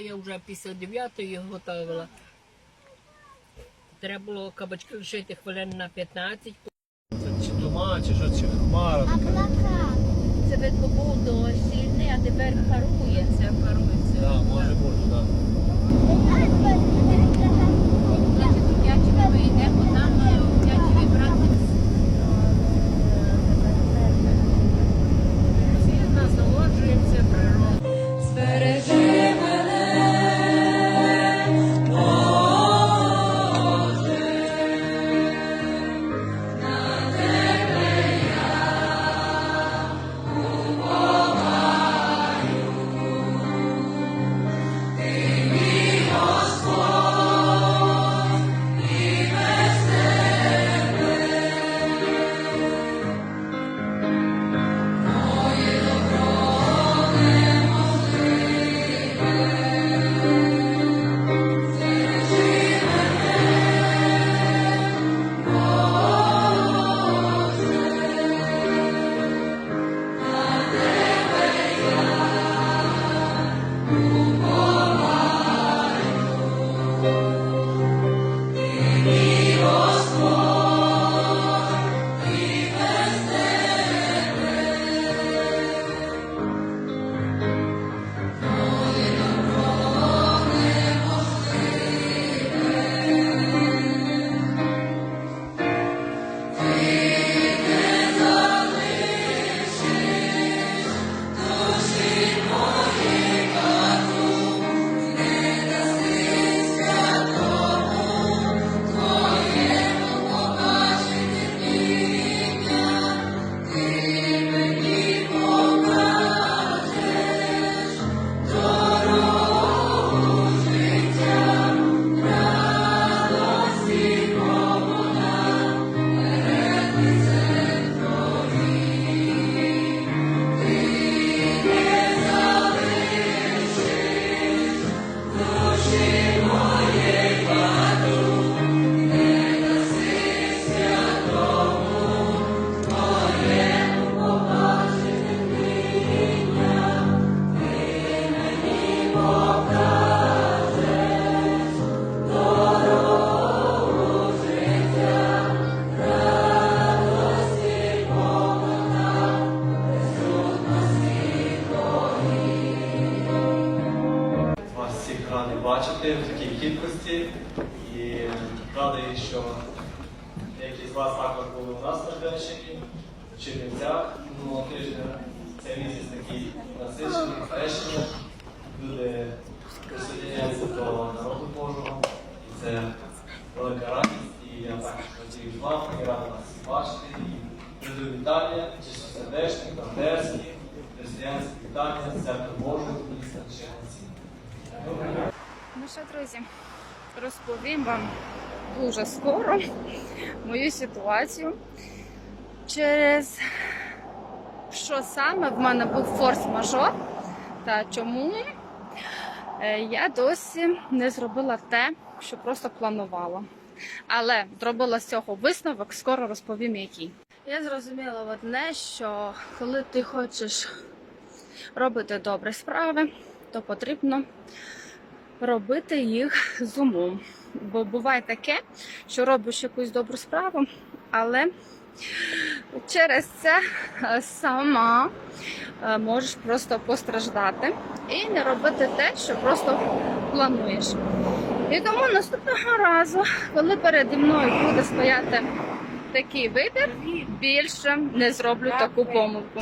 я вже після 9-ї готувала. Треба було кабачки лишити хвилин на 15. Це чи тума, чи що, чи хмара. Це видно був дощ сильний, а тепер парує. Це бачити в такій кількості. І радий, що деякі з вас також були у нас на Хрещенні, в Чернівцях минулого тижня. Це місяць такий насичений, хрещення. Люди присоединяються до народу Божого. І це велика радість. І я також хотів з вами і радий вас бачити. І передаю вітання, чистосердечні, бандерські, християнські вітання, церкви Божої міста що, друзі, розповім вам дуже скоро мою ситуацію. Через що саме в мене був форс-мажор та чому е, я досі не зробила те, що просто планувала. Але зробила з цього висновок, скоро розповім який. Я зрозуміла одне, що коли ти хочеш робити добрі справи, то потрібно робити їх з умом. Бо буває таке, що робиш якусь добру справу, але через це е, сама е, можеш просто постраждати і не робити те, що просто плануєш. І тому наступного разу, коли переді мною буде стояти такий вибір, більше не зроблю таку помилку.